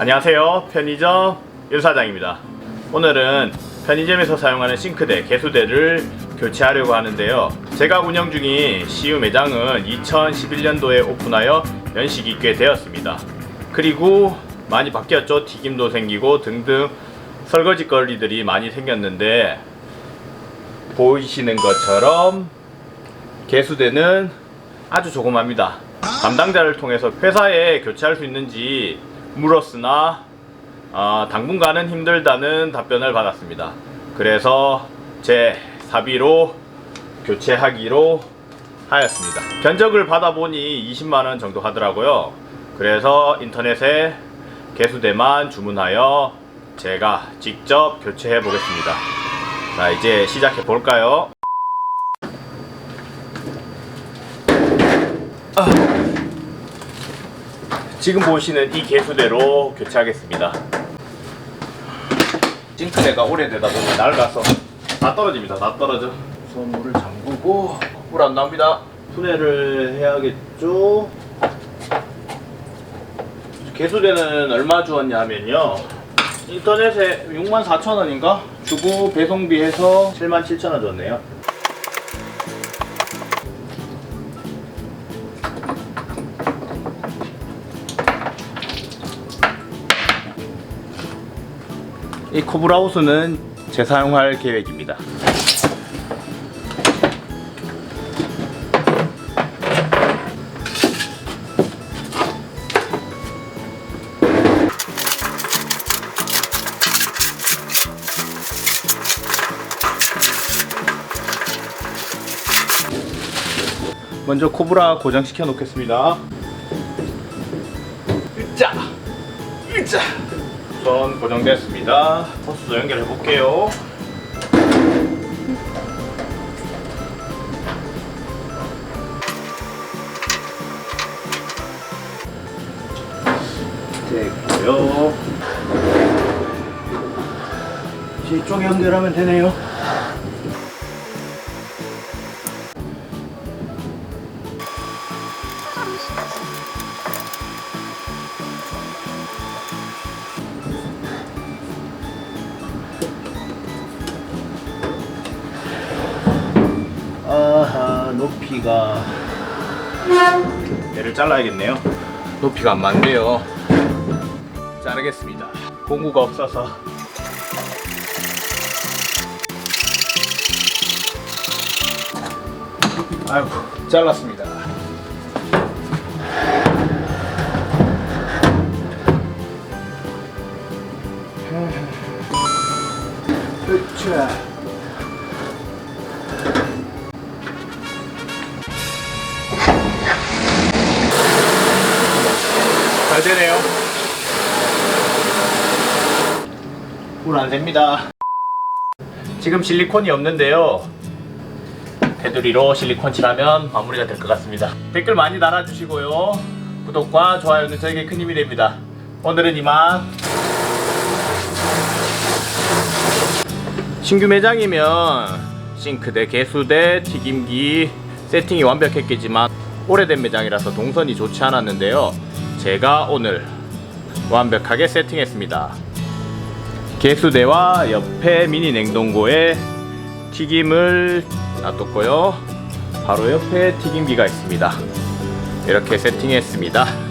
안녕하세요. 편의점 윤사장입니다. 오늘은 편의점에서 사용하는 싱크대, 개수대를 교체하려고 하는데요. 제가 운영 중인 CU 매장은 2011년도에 오픈하여 연식이 꽤 되었습니다. 그리고 많이 바뀌었죠. 튀김도 생기고 등등 설거지 거리들이 많이 생겼는데 보이시는 것처럼 개수대는 아주 조그맙니다. 담당자를 통해서 회사에 교체할 수 있는지 물었으나 아, 당분간은 힘들다는 답변을 받았습니다. 그래서 제 사비로 교체하기로 하였습니다. 견적을 받아보니 20만원 정도 하더라고요. 그래서 인터넷에 개수대만 주문하여 제가 직접 교체해 보겠습니다. 자, 이제 시작해 볼까요? 지금 보시는 이 개수대로 교체하겠습니다. 싱크대가 오래되다 보면 낡아서 다 떨어집니다. 다 떨어져. 우선 물을 잠그고 물 안 나옵니다. 분해를 해야겠죠. 개수대는 얼마 주었냐면요. 인터넷에 6만 4천 원인가 주고 배송비 해서 7만 7천 원 줬네요. 이 코브라우스는 재사용할 계획입니다. 먼저 코브라 고정시켜 놓겠습니다. 으짜! 으짜! 우선 고정됐습니다. 호스도 연결해 볼게요. 됐고요. 이쪽에 연결하면 되네요. 높이가 얘를 잘라야겠네요. 높이가 안 맞네요. 자르겠습니다. 공구가 없어서. 아이고 잘랐습니다. 으쌰 잘 되네요. 물안 셉니다. 지금 실리콘이 없는데요. 테두리로 실리콘 칠하면 마무리가 될 것 같습니다. 댓글 많이 달아주시고요. 구독과 좋아요는 저에게 큰 힘이 됩니다. 오늘은 이만. 신규 매장이면 싱크대, 개수대, 튀김기 세팅이 완벽했겠지만 오래된 매장이라서 동선이 좋지 않았는데요. 제가 오늘 완벽하게 세팅했습니다. 개수대와 옆에 미니 냉동고에 튀김을 놔뒀고요. 바로 옆에 튀김기가 있습니다. 이렇게 세팅했습니다.